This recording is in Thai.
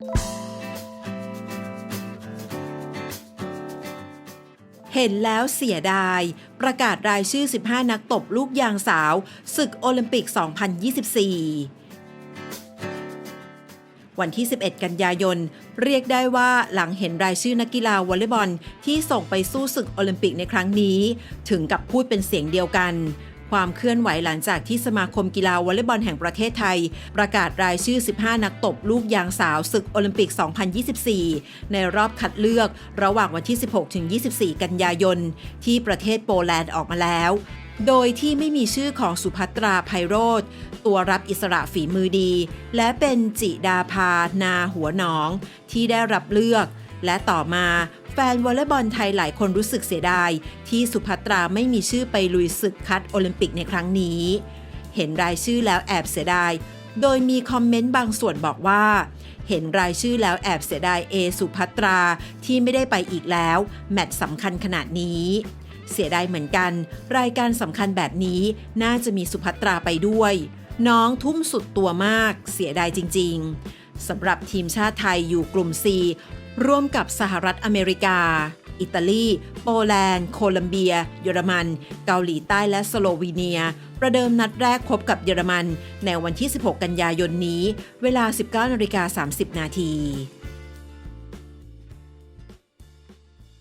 เห็นแล้วเสียดาย ประกาศรายชื่อ 15 นักตบลูกยางสาว ศึกโอลิมปิก 2024 วันที่ 11 กันยายน เรียกได้ว่าหลังเห็นรายชื่อนักกีฬาวอลเลย์บอลที่ส่งไปสู้ศึกโอลิมปิกในครั้งนี้ ถึงกับพูดเป็นเสียงเดียวกัน ความเคลื่อนไหวหลังจากที่สมาคมกีฬาวอลเลย์บอลแห่งประเทศไทย ประกาศรายชื่อ 15 นักตบลูกยางสาวศึกโอลิมปิก 2024 ในรอบคัดเลือกระหว่างวันที่ 16-24 กันยายน ที่ประเทศโปแลนด์ออกมาแล้ว โดยที่ไม่มีชื่อของสุภัตราไพโรธตัวรับอิสระฝีมือดี และเป็นจิดาภานาหัวหนอง ที่ได้รับเลือกและต่อมา แฟนวอลเลย์บอลไทยหลายคนรู้สึกเสียดาย ที่สุภัตราไม่มีชื่อไปลุยศึกคัดโอลิมปิกในครั้งนี้ เห็นรายชื่อแล้วแอบเสียดาย โดยมีคอมเมนต์บางส่วนบอกว่า เห็นรายชื่อแล้วแอบเสียดายเอสุภัตราที่ไม่ได้ไปอีกแล้ว แมตช์สำคัญขนาดนี้ เสียดายเหมือนกัน รายการสำคัญแบบนี้น่าจะมีสุภัตราไปด้วย น้องทุ่มสุดตัวมาก เสียดายจริง ๆสำหรับทีมชาติไทยอยู่กลุ่ม C ร่วมกับสหรัฐอเมริกา อิตาลี โปแลนด์ โคลัมเบีย เยอรมัน เกาหลีใต้และสโลวีเนีย ประเดิมนัดแรกพบกับเยอรมัน ในวันที่ 16 กันยายนนี้ เวลา 19นาฬิกา30 นาที